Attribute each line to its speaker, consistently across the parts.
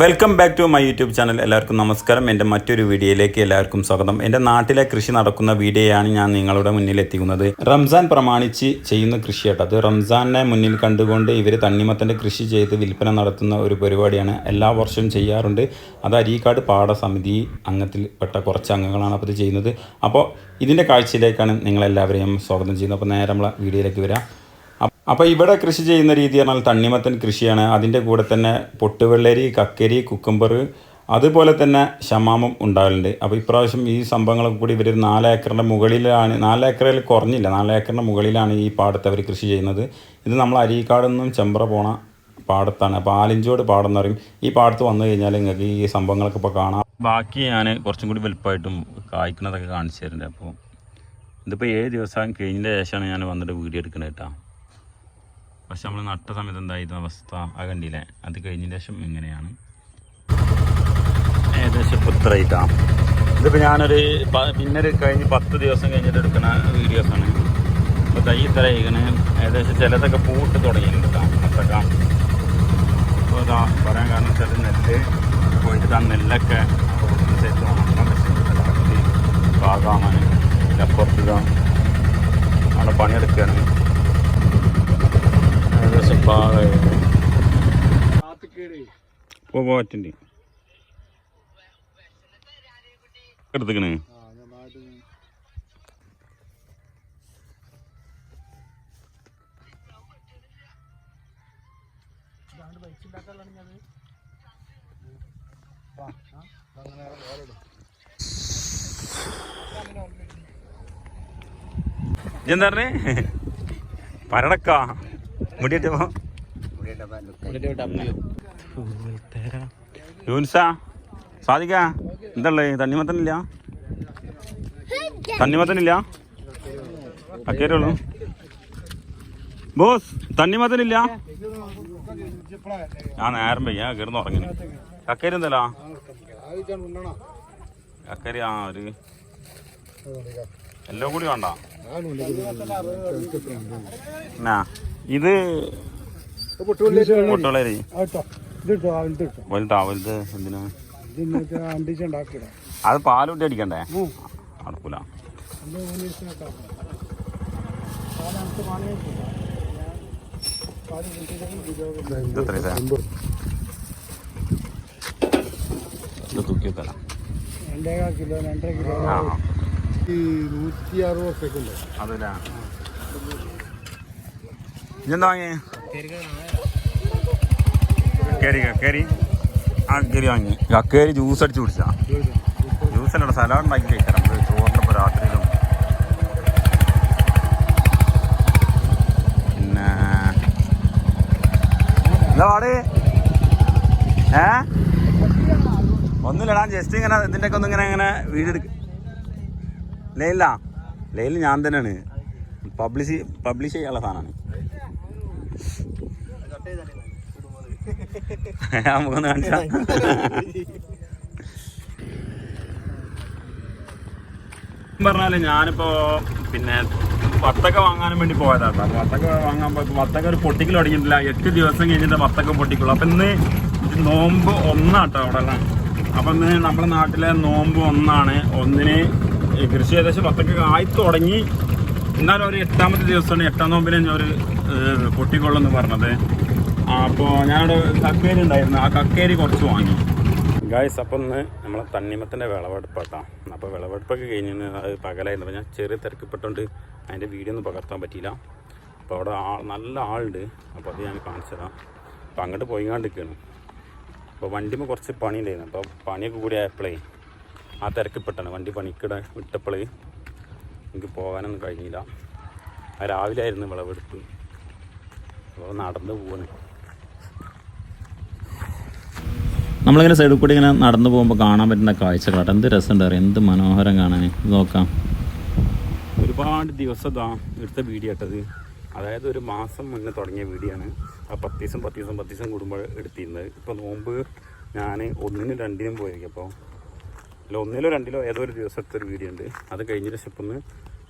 Speaker 1: Welcome back to my YouTube channel എല്ലാവർക്കും നമസ്കാരം. എന്റെ മറ്റൊരു വീഡിയോയിലേക്ക് എല്ലാവർക്കും സ്വാഗതം. എന്റെ നാട്ടിലെ കൃഷി നടക്കുന്ന വീഡിയോയാണ് ഞാൻ നിങ്ങളുടെ മുന്നിൽ എത്തിക്കുന്നത്. റംസാൻ പ്രമാണിച്ച് ചെയ്യുന്ന കൃഷിയാട്ടോ. അത് റംസാനെ മുന്നിൽ കണ്ടുകൊണ്ട് ഇവർ തണ്ണിമത്തന്റെ കൃഷി ചെയ്ത് വിൽപ്പന നടത്തുന്ന ഒരു പരിപാടിയാണ് എല്ലാ വർഷവും ചെയ്യാറുണ്ട്. അത് അരീക്കാട് പാടസമിതി അംഗത്തിൽപ്പെട്ട കുറച്ച് അംഗങ്ങളാണ് അപ്പോൾ ഇത് ചെയ്യുന്നത്. അപ്പോൾ ഇതിന്റെ കാഴ്ചയിലേക്കാണ് നിങ്ങളെല്ലാവരെയും സ്വാഗതം ചെയ്യുന്നത്. അപ്പോൾ നേരെ വീഡിയോയിലേക്ക് വരാം. അപ്പോൾ ഇവിടെ കൃഷി ചെയ്യുന്ന രീതി പറഞ്ഞാൽ തണ്ണിമത്തൻ കൃഷിയാണ്. അതിന്റെ കൂടെ തന്നെ പൊട്ടുവെള്ളരി കക്കരി കുക്കമ്പർ അതുപോലെ തന്നെ ശമാമം ഉണ്ടാകലുണ്ട് അപ്പോൾ ഇപ്രാവശ്യം ഈ സംഭവങ്ങളൊക്കെ കൂടി ഇവർ നാല് ഏക്കറിന്റെ മുകളിലാണ് നാല് ഏക്കറിൽ കുറഞ്ഞില്ല നാല് ഏക്കറിന്റെ മുകളിലാണ് ഈ പാടത്ത് അവർ കൃഷി ചെയ്യുന്നത്. ഇത് നമ്മൾ അരീക്കാട് നിന്നും ചെമ്പ്ര പോണ പാടത്താണ്. അപ്പോൾ ആലിഞ്ചോട് പാടം എന്ന് പറയും. ഈ പാടത്ത് വന്നു കഴിഞ്ഞാൽ നിങ്ങൾക്ക് ഈ സംഭവങ്ങളൊക്കെ ഇപ്പോൾ കാണാം. ബാക്കി ഞാൻ കുറച്ചും കൂടി വലുപ്പമായിട്ടും കായ്ക്കുന്നതൊക്കെ കാണിച്ചു തരുന്നുണ്ട്. അപ്പോൾ ഇതിപ്പോൾ ഏഴ് ദിവസം കഴിഞ്ഞതിന്റെ ശേഷമാണ് ഞാൻ വന്നിട്ട് വീഡിയോ എടുക്കുന്നത് കേട്ടോ. പക്ഷെ നമ്മൾ നട്ട സമയത്ത് എന്തായിരുന്നു അവസ്ഥ. ആ കണ്ടില്ലേ? അത് കഴിഞ്ഞ ശേഷം ഇങ്ങനെയാണ്. ഏകദേശം പുത്രയിട്ടാ ഇതിപ്പോൾ ഞാനൊരു പിന്നെ കഴിഞ്ഞ് പത്ത് ദിവസം കഴിഞ്ഞിട്ട് എടുക്കുന്ന വീഡിയോസാണ്. അപ്പോൾ തൈ ഇത്ര ഇങ്ങനെ ഏകദേശം ചിലതൊക്കെ പൂട്ട് തുടങ്ങിയിട്ടുണ്ട് കേട്ടോ അപ്പോൾ ഇതാ. പറയാൻ കാരണം വെച്ചാൽ നെല്ല് പോയിട്ട് ആ നെല്ലൊക്കെ സെറ്റ് പാകാമാൻ അപ്പുറത്ത് ഇതാ അവിടെ പണിയെടുക്കുകയാണ് ഇപ്പോൾ പോറ്റുണ്ട് എടുത്തേക്കണ്. എന്താ പറഞ്ഞേ? പരടക്കാ. മുടിയിട്ടോ യൂൻസ സാധിക്ക എന്തല്ലേ തണ്ണിമത്തനില്ല? തണ്ണിമത്തനില്ല? അക്കേരുള്ളൂ ബോസ് തണ്ണിമത്തനില്ല? ഞാൻ നേരം പെയ്യാ കയറുന്ന ഉറങ്ങിന്. അക്കേരി എന്തല്ലാ കക്കേരി ആ ഒരു എല്ലാം കൂടി വേണ്ട. ഇത് പൊട്ടുകളരി വലുതാ വലുത് എന്തിനാ? അത് പാലൂട്ടി അടിക്കണ്ടേ? അടുപ്പില്ല
Speaker 2: കിലോ രണ്ടര കിലോ. ഈ നൂറ്റി അറുപത് സെക്കൻഡ്
Speaker 1: അതല്ല ഇതെന്താ വാങ്ങി കക്കേരി കക്കേരി ആ കക്കേരി വാങ്ങി കക്കേരി ജ്യൂസ് അടിച്ച് കുടിച്ചാ. ജ്യൂസ് അല്ല സലാഡ് ഉണ്ടാക്കി കഴിക്കാം. നമുക്ക് ചോറിനപ്പോൾ രാത്രിയിലും. പിന്നെ എന്താ പാട്? ഏ? ഒന്നുമില്ലടാ ജസ്റ്റ് ഇങ്ങനെ ഇതിന്റെ ഒക്കെ ഒന്ന് ഇങ്ങനെ ഇങ്ങനെ എടുക്ക. ലൈല ലൈല ഞാൻ തന്നെയാണ്. പബ്ലിഷ് പബ്ലിഷ് ചെയ്യാനുള്ള സാധനമാണ്. നമുക്കൊന്ന് കാണിച്ചാ. പറഞ്ഞാൽ ഞാനിപ്പോ പിന്നെ വത്തക്ക വാങ്ങാനും വേണ്ടി പോയതാട്ടോ വത്തക്ക വാങ്ങാൻ വത്തക്ക ഒരു പൊട്ടിക്കൽ അടിഞ്ഞിട്ടില്ല എട്ട് ദിവസം കഴിഞ്ഞിട്ട് വത്തക്ക പൊട്ടിക്കുള്ളൂ. അപ്പൊ ഇന്ന് നോമ്പ് ഒന്നാട്ടോ അവിടെ അപ്പൊ ഇന്ന് നമ്മുടെ നാട്ടിലെ നോമ്പ് ഒന്നാണ്. ഒന്നിന് കൃഷി ഏകദേശം വത്തക്ക ആയി തുടങ്ങി. എന്നാലും ഒരു എട്ടാമത്തെ ദിവസമാണ്. എട്ടാം നോമ്പിന് ഞാൻ ഒരു പൊട്ടിക്കൊള്ളെന്ന് പറഞ്ഞത്. അപ്പോൾ ഞാനവിടെ കക്കേരി ഉണ്ടായിരുന്നു. ആ കക്കേരി കുറച്ച് വാങ്ങി. ഗായ്സ് അപ്പം ഇന്ന് നമ്മളെ തണ്ണിമത്തിന്റെ വിളവെടുപ്പാട്ടാ. അപ്പോൾ വിളവെടുപ്പൊക്കെ കഴിഞ്ഞ് അത് പകലായിരുന്നു. അപ്പോൾ ഞാൻ ചെറിയ തിരക്കപ്പെട്ടുകൊണ്ട് അതിന്റെ വീഡിയോ ഒന്നും പകർത്താൻ പറ്റിയില്ല. അപ്പോൾ അവിടെ ആൾ നല്ല ആളുണ്ട്. അപ്പോൾ അത് ഞാൻ കാണിച്ചതാണ് അപ്പോൾ അങ്ങോട്ട് പോയിക്കാണ്ടിരിക്കുകയാണ് അപ്പോൾ വണ്ടിമ്മ കുറച്ച് പണി ഉണ്ടായിരുന്നു അപ്പോൾ പണിയൊക്കെ കൂടി ആയപ്പോഴേ ആ തിരക്കിപ്പെട്ടാണ് വണ്ടി പണിക്കിടെ വിട്ടപ്പോഴേ എനിക്ക് പോകാനൊന്നും കഴിഞ്ഞില്ല. രാവിലെ ആയിരുന്നു വിളവെടുപ്പ്. അപ്പോൾ നടന്ന് പോവാണ്. നമ്മളിങ്ങനെ സൈഡിൽ കൂടി ഇങ്ങനെ നടന്നു പോകുമ്പോൾ കാണാൻ പറ്റുന്ന കാഴ്ചകളാണ്. എന്ത് രസമുണ്ട് അറിയാം? എന്ത് മനോഹരം കാണാൻ? നോക്കാം. ഒരുപാട് ദിവസം ഇതാ എടുത്ത വീഡിയോ ഇട്ടത്. അതായത് ഒരു മാസം മുന്നേ തുടങ്ങിയ വീഡിയോ ആണ്. ആ പത്ത് ദിവസം പത്ത് ദിവസം പത്ത് ദിവസം കൂടുമ്പോൾ എടുത്തിരുന്നത്. ഇപ്പോൾ നോമ്പ് ഞാൻ ഒന്നിനും രണ്ടിനും പോയിരിക്കും അപ്പോൾ അല്ല ഒന്നിലോ രണ്ടിലോ ഏതോ ഒരു ദിവസത്തെ ഒരു വീഡിയോ ഉണ്ട്. അത് കഴിഞ്ഞിട്ട് ഇപ്പം ഒന്ന്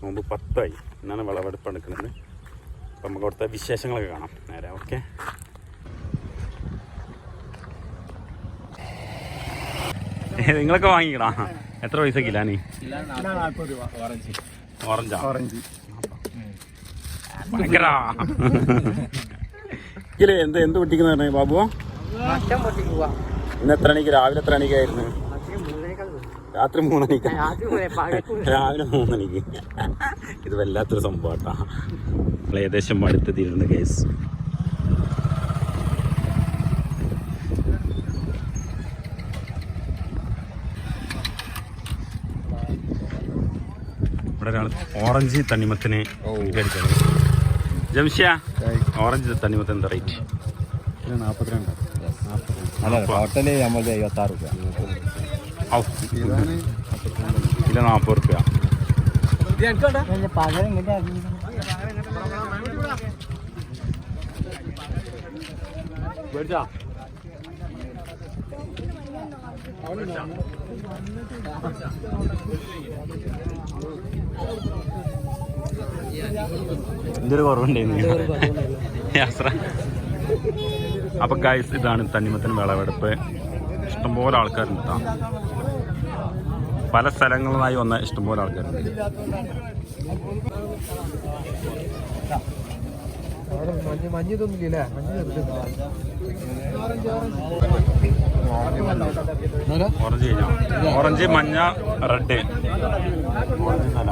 Speaker 1: നോമ്പ് പത്തായി. എന്നാണ് വിളവെടുപ്പ് എടുക്കുന്നത് അപ്പം നമുക്ക് അവിടുത്തെ വിശേഷങ്ങളൊക്കെ കാണാം. നേരെ ഓക്കെ നിങ്ങളൊക്കെ വാങ്ങിക്കടാ എത്ര പൈസ കിലാ
Speaker 2: നീ? രൂപ
Speaker 1: ഓറഞ്ചാ.
Speaker 2: ഓറഞ്ച്.
Speaker 1: ഭയങ്കര. ഇല്ലേ എന്ത് എന്ത് പൊട്ടിക്കുന്ന ബാബുവോ? ഇന്ന് എത്ര മണിക്ക്? രാവിലെ എത്ര മണിക്കായിരുന്നു രാത്രി മൂന്ന് മണിക്ക്. രാവിലെ മൂന്ന് മണിക്ക്. ഇത് വല്ലാത്തൊരു സംഭവം കേട്ടാ. നമ്മൾ ഏകദേശം അടുത്തെത്തിയിട്ടുണ്ട് കേസ് ഇവിടെ ഒരാൾ ഓറഞ്ച് തണ്ണിമത്തിന് കഴിക്കണം ജംഷ്യ ഓറഞ്ച് തണ്ണിമത്തിന് എന്താ റേറ്റ്?
Speaker 2: നാൽപ്പത്തിരണ്ട്
Speaker 3: അല്ല ടോട്ടൽ നമ്മൾ ഇരുപത്തി ആറ് റുപ്യ
Speaker 1: കിലോ നാൽപ്പത് റുപ്യ
Speaker 2: പകരം ഇങ്ങനെ
Speaker 1: എന്തൊരു കുറവുണ്ടായിരുന്നു. യാത്ര. അപ്പൊ ഗൈസ് ഇതാണ് തണ്ണിമത്തൻ വിളവെടുപ്പ്. ഇഷ്ടംപോലെ ആൾക്കാരുണ്ട്. പല സ്ഥലങ്ങളിലായി വന്ന ഇഷ്ടംപോലെ ആൾക്കാരുണ്ട്.
Speaker 2: മഞ്ഞ് മഞ്ഞ് ഇതൊന്നുമില്ലേ മഞ്ഞ്
Speaker 1: ഓറഞ്ച് കഴിഞ്ഞോ? ഓറഞ്ച് മഞ്ഞ റെഡ്. ഓറഞ്ച് നല്ല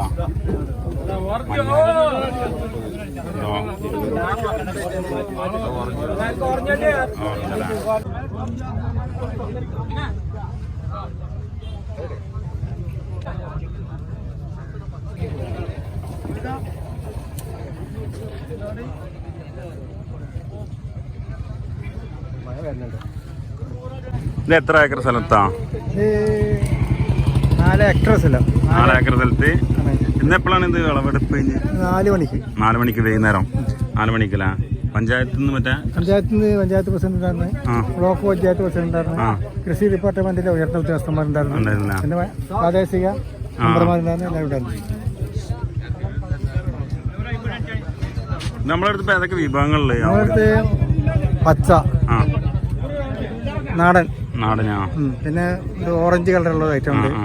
Speaker 1: മഞ്ഞ ഇതോ. എത്ര ഏക്കർ സ്ഥലത്താ?
Speaker 2: നാല് ഏക്കർ സ്ഥലം.
Speaker 1: നാല് ഏക്കർ സ്ഥലത്ത്. ഇന്ന് എപ്പോഴാണ് ഇത് വിളവെടുപ്പ് കഴിഞ്ഞ്?
Speaker 2: നാല് മണിക്ക്.
Speaker 1: നാല് മണിക്ക് വൈകുന്നേരം. നാല് മണിക്കല്ല? പഞ്ചായത്തിൽ നിന്ന് മറ്റേ?
Speaker 2: പഞ്ചായത്തിൽ നിന്ന് panchayat president block panchayat president കൃഷി ഡിപ്പാർട്ട്മെന്റിലെ ഉയർന്ന ഉദ്യോഗസ്ഥന്മാരുണ്ടായിരുന്നു പിന്നെ പ്രാദേശിക
Speaker 1: നമ്മളടുത്ത് ഏതൊക്കെ
Speaker 2: നമ്മളടുത്ത് പച്ച.
Speaker 1: ആ.
Speaker 2: നാടൻ.
Speaker 1: നാടനാ
Speaker 2: ഉം. പിന്നെ ഒരു ഓറഞ്ച് കളറുള്ള ഐറ്റം ഉണ്ട്.
Speaker 1: ആ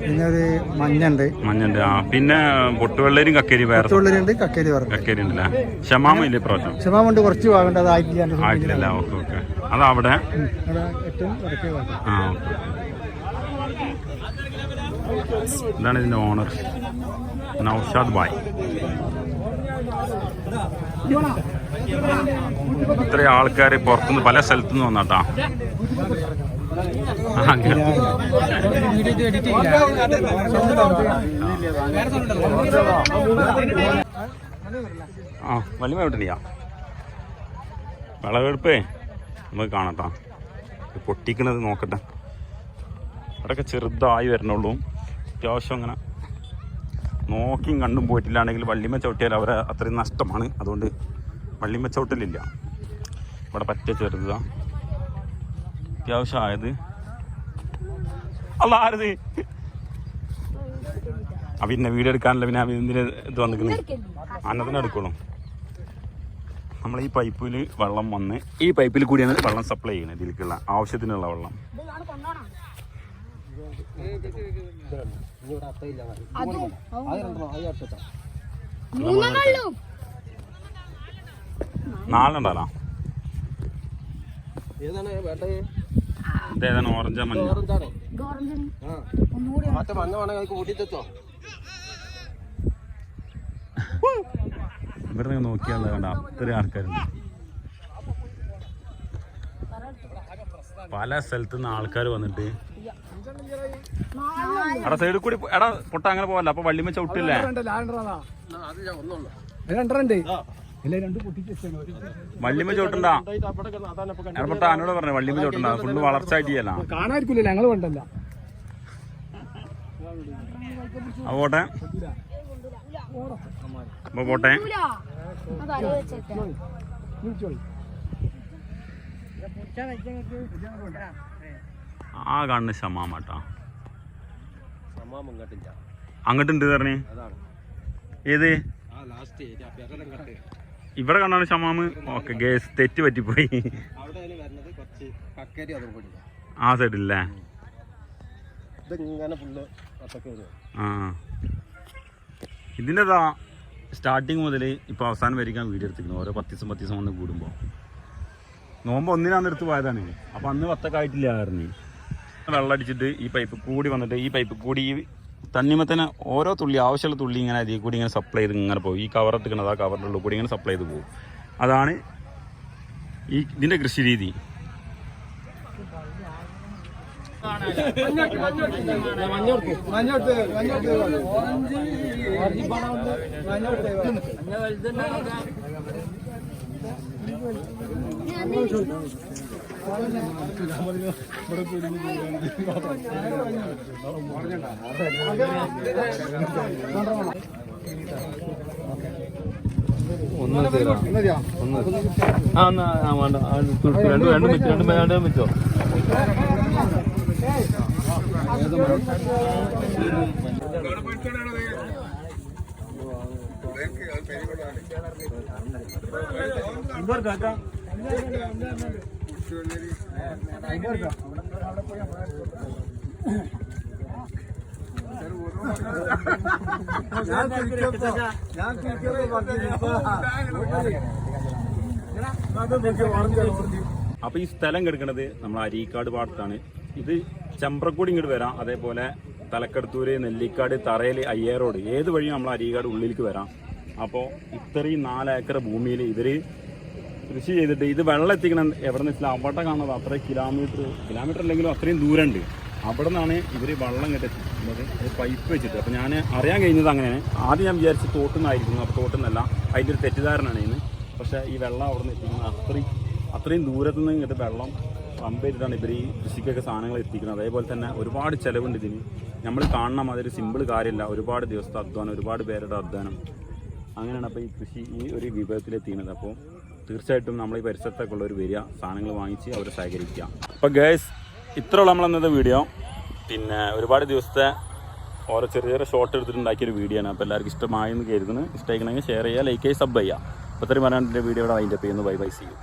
Speaker 2: പിന്നെ ഒരു മഞ്ഞുണ്ട്
Speaker 1: മഞ്ഞണ്ട് ആ. പിന്നെ പൊട്ടുവെള്ളരിയും കക്കേരി വേറെ
Speaker 2: തുള്ളിലുണ്ട് കക്കേരി പറഞ്ഞു
Speaker 1: കക്കേരി ഉണ്ടല്ലേ? ക്ഷമാമ ഇല്ലേ പ്രാവശ്യം?
Speaker 2: ക്ഷമാമുണ്ട് കുറച്ച് ഭാഗമുണ്ട് അത് ആയിട്ടില്ല എന്റെ
Speaker 1: ആയിട്ടില്ല ഓക്കെ ഓക്കെ. അതവിടെ
Speaker 2: ഉം. അവിടെ ഏറ്റവും വടക്കേ
Speaker 1: ആ ഓക്കെ ഇതാണ് ഇതിന്റെ ഓണർ. നൗഷാദ് ബായ്. ഇത്രയും ആൾക്കാർ പുറത്തുനിന്ന് പല സ്ഥലത്തു നിന്ന് വന്നാട്ടാ ആ വലിയ എവിടെയാ വിളവെടുപ്പേ നമുക്ക് കാണട്ടാ. പൊട്ടിക്കണത് നോക്കട്ടെ. അവിടെയൊക്കെ ചെറുതായി വരണുള്ളൂ. അത്യാവശ്യം അങ്ങനെ നോക്കിയും കണ്ടും പോയിട്ടില്ലാണെങ്കിൽ വള്ളിമ ചവിട്ടിയാൽ അവരെ അത്രയും നഷ്ടമാണ്. അതുകൊണ്ട് വള്ളിമ ചവിട്ടലില്ല ഇവിടെ പറ്റ ചെറുതാ. അത്യാവശ്യം ആയത്. അല്ല ആരത്? ആ പിന്നെ വീഡിയോ എടുക്കാനല്ല പിന്നെ ഇതിന് ഇത് വന്നിരിക്കുന്നത് അന്നത്തിന് എടുക്കണം നമ്മൾ ഈ പൈപ്പിൽ വെള്ളം വന്ന് ഈ പൈപ്പിൽ കൂടിയാണ് വെള്ളം സപ്ലൈ ചെയ്യുന്നത് ഇതിലേക്കുള്ള ആവശ്യത്തിനുള്ള വെള്ളം.
Speaker 4: മൂന്നെണ്ണുള്ളൂ
Speaker 3: വേണ്ടത്?
Speaker 1: ഇതേതാണ് ഓറഞ്ച് മഞ്ഞ. ഇവിടെ നിങ്ങൾ നോക്കിയാൽ കണ്ട അത്രയും ആൾക്കാരുണ്ട്. പല സ്ഥലത്തു നിന്ന് ആൾക്കാർ വന്നിട്ട്. എടാ സൈഡിൽ കൂടി എടാ പൊട്ട അങ്ങനെ പോവല്ല. അപ്പൊ വള്ളിമ ചവിട്ടില്ലേ
Speaker 3: അത്
Speaker 1: വള്ളിമ എന്നോട് പറഞ്ഞു വള്ളിമ ചവിട്ടണ്ട ഫുള്ള് വളർച്ച ആയിട്ടില്ല
Speaker 2: കാണാതിരിക്കില്ല ഞങ്ങൾ വേണ്ടല്ല
Speaker 1: അപ്പൊ പോട്ടെ. അപ്പൊ പോട്ടെ. ആ കാണുന്ന
Speaker 3: ശമാമാട്ടാ.
Speaker 1: അങ്ങോട്ടുണ്ട് പറഞ്ഞേ. ഏത്?
Speaker 3: ആ ലാസ്റ്റ്
Speaker 1: ഇവിടെ കണ്ടാണ് ഷമാമ്. ഓക്കെ ഗേസ് തെറ്റ് പറ്റിപ്പോയി. ആ സൈഡില്ലേ ആ. ഇതിന്റെ ഇതിന്റെതാ സ്റ്റാർട്ടിങ് മുതൽ ഇപ്പോൾ അവസാനം വരിക്കാൻ വീഡിയോ എടുത്തിരിക്കുന്നു ഓരോ പത്ത് ദിവസം പത്ത് ദിവസം വന്ന് കൂടുമ്പോൾ നോമ്പ് ഒന്നിനാന്ന് എടുത്ത് പോയതാണ്. അപ്പോൾ അന്ന് പത്തൊക്കെ ആയിട്ടില്ലായിരുന്നു വെള്ളം അടിച്ചിട്ട് ഈ പൈപ്പ് കൂടി വന്നിട്ട് ഈ പൈപ്പ് കൂടി ഈ തണ്ണിമത്തന്നെ ഓരോ തുള്ളി ആവശ്യമുള്ള തുള്ളി ഇങ്ങനെ അതിൽ കൂടി ഇങ്ങനെ സപ്ലൈ ചെയ്ത് ഇങ്ങനെ പോകും ഈ കവർ എടുക്കുന്നത് ആ കവറിന്റെ ഉള്ളിൽ കൂടി ഇങ്ങനെ സപ്ലൈ ചെയ്ത് പോകും അതാണ് ഈ ഇതിന്റെ കൃഷി രീതി
Speaker 2: മഞ്ഞോട്ട് മഞ്ഞോട്ട് മഞ്ഞോട്ട് ഞാൻ
Speaker 1: അപ്പോൾ ഈ സ്ഥലം കിടക്കുന്നത് നമ്മൾ അരീക്കാട് പാടത്താണ് ഇത് ചമ്പ്രക്കൂടി ഇങ്ങോട്ട് വരാം. അതേപോലെ തലക്കടത്തൂര് നെല്ലിക്കാട് തറയിൽ അയ്യാറോട് ഏത് വഴിയും നമ്മൾ അരീക്കാട് ഉള്ളിലേക്ക് വരാം. അപ്പോൾ ഇത്രയും നാലേക്കർ ഭൂമിയിൽ ഇവർ കൃഷി ചെയ്തിട്ട് ഇത് വെള്ളം എത്തിക്കണം എവിടെ നിന്ന് വെച്ചാൽ അവിടെ കാണുന്നത് അത്ര കിലോമീറ്റർ കിലോമീറ്റർ അല്ലെങ്കിലും അത്രയും ദൂരമുണ്ട്. അവിടെ നിന്നാണ് ഇവർ വെള്ളം ഇങ്ങോട്ട് അത് പൈപ്പ് വെച്ചിട്ട്. അപ്പോൾ ഞാൻ അറിയാൻ കഴിഞ്ഞത് അങ്ങനെയാണ്. ആദ്യം ഞാൻ വിചാരിച്ച് തോട്ടുനിന്നായിരിക്കുന്നു അപ്പോൾ തോട്ടുന്നല്ല. അതിന്റെ ഒരു തെറ്റിദ്ധാരണയാണ് ഇന്ന്. പക്ഷേ ഈ വെള്ളം അവിടെ നിന്ന് എത്തിക്കുന്നത് അത്രയും അത്രയും ദൂരത്തു നിന്ന് ഇങ്ങോട്ട് വെള്ളം പമ്പ് ചെയ്തിട്ടാണ് ഇവർ ഈ കൃഷിക്കൊക്കെ സാധനങ്ങൾ എത്തിക്കുന്നത്. അതേപോലെ തന്നെ ഒരുപാട് ചിലവുണ്ട് ഇതിന്. നമ്മൾ കാണണം അതൊരു സിമ്പിൾ കാര്യമില്ല ഒരുപാട് ദിവസത്തെ അധ്വാനം ഒരുപാട് പേരുടെ അധ്വാനം. അങ്ങനെയാണ് അപ്പോൾ ഈ കൃഷി ഈ ഒരു വിഭവത്തിലെത്തിക്കുന്നത്. അപ്പോൾ തീർച്ചയായിട്ടും നമ്മൾ ഈ പരിസരത്തൊക്കെ ഉള്ളവർ വരിക സാധനങ്ങൾ വാങ്ങിച്ച് അവരെ സഹകരിക്കുക. അപ്പോൾ ഗേസ് ഇത്രയുള്ള നമ്മൾ ഇന്നത്തെ വീഡിയോ പിന്നെ ഒരുപാട് ദിവസത്തെ ഓരോ ചെറിയ ചെറിയ ഷോർട്ട് എടുത്തിട്ടുണ്ടാക്കിയൊരു വീഡിയോ ആണ്. അപ്പോൾ എല്ലാവർക്കും ഇഷ്ടമായെന്ന് കരുതുന്നു. ഇഷ്ടമായിക്കണമെങ്കിൽ ഷെയർ ചെയ്യുക ലൈക്ക് ചെയ്യുക സബ് ചെയ്യുക. അപ്പോൾ ഇത്രയും പറയാൻ വീഡിയോ ഇവിടെ അതിന്റെ ചെയ്യുന്നു ബൈ ബൈ സി യു